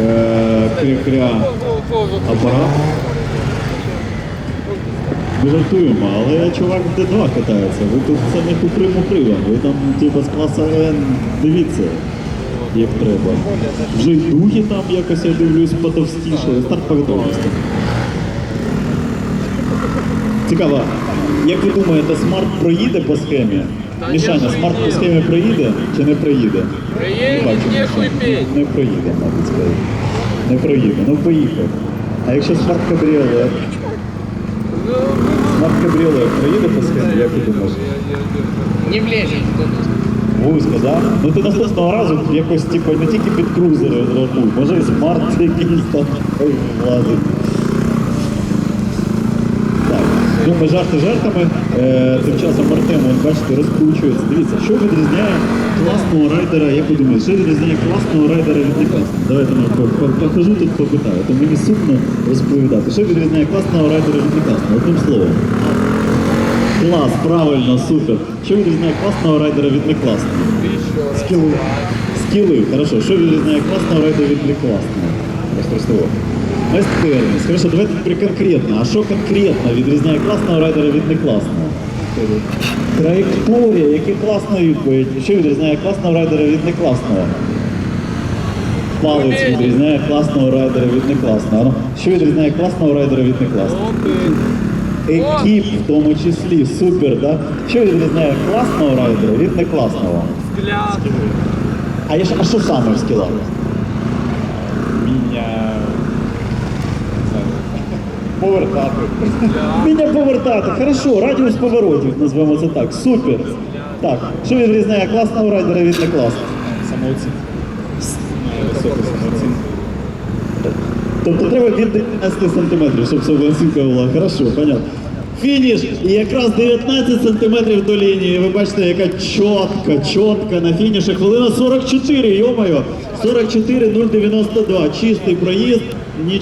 е, кря-кря апарат. Ми жартуємо, але чувак в Д2 катається. Ви тут це не купри-мупри, ви там типу з класу Н дивіться, як треба. Вже й дуги там якось я дивлюсь потовстіше. Старт по готовності. Цікаво, як ви думаєте, смарт проїде по схемі? Мішаня, смарт по схемі проїде чи не проїде? Приедет, Бачу, не хуй Не проїде, мабуть, скажу. Не проїде, ну поїхав. А якщо смарт кабріолет? Смарт кабріолет проїде по схемі, як ти думаєш? Не влезет туда. Вузько, да? Ну ти наступного разу якось типу, не тільки під крузери розрахуй, може і смарт якийсь там ой, влазить. Так, думаю, жарти жартами. Е, тим часом Артем, от бачите, розкручується. Дивіться, що відрізняє класного райдера, як ви думаєте, що відрізняє класного райдера від некласного? Давайте ну, по- тут попитаю, то мені сумно розповідати. Що відрізняє класного райдера від некласного? Одним словом. Клас, правильно, супер. Що відрізняє класного райдера від некласного? Скіли. Скіли, хорошо. Що відрізняє класного райдера від некласного? Розпростого. Майстерність. Хорошо, давайте тепер конкретно. А що конкретно відрізняє класного райдера від некласного? Траєкторія, які класна відповідь. Що відрізняє класного райдера від некласного? Палець відрізняє класного райдера від некласного. Що відрізняє класного райдера від некласного? Екіп в тому числі, супер, да? Що відрізняє класного райдера від некласного? Взгляд. А, а що саме в скілах? Повертати. Вміння повертати. Хорошо, радіус поворотів, назвемо це так. Супер. Так, що відрізняє класного райдера від некласного? Самооцінка. Висока самооцінка. Тобто треба від 19 сантиметрів, щоб самооцінка була. Хорошо, понятно. Фініш! І якраз 19 сантиметрів до лінії. Ви бачите, яка чітка, чітка на фініші. Хвилина 44, йомайо. 44 092. Чистий проїзд. Нічого.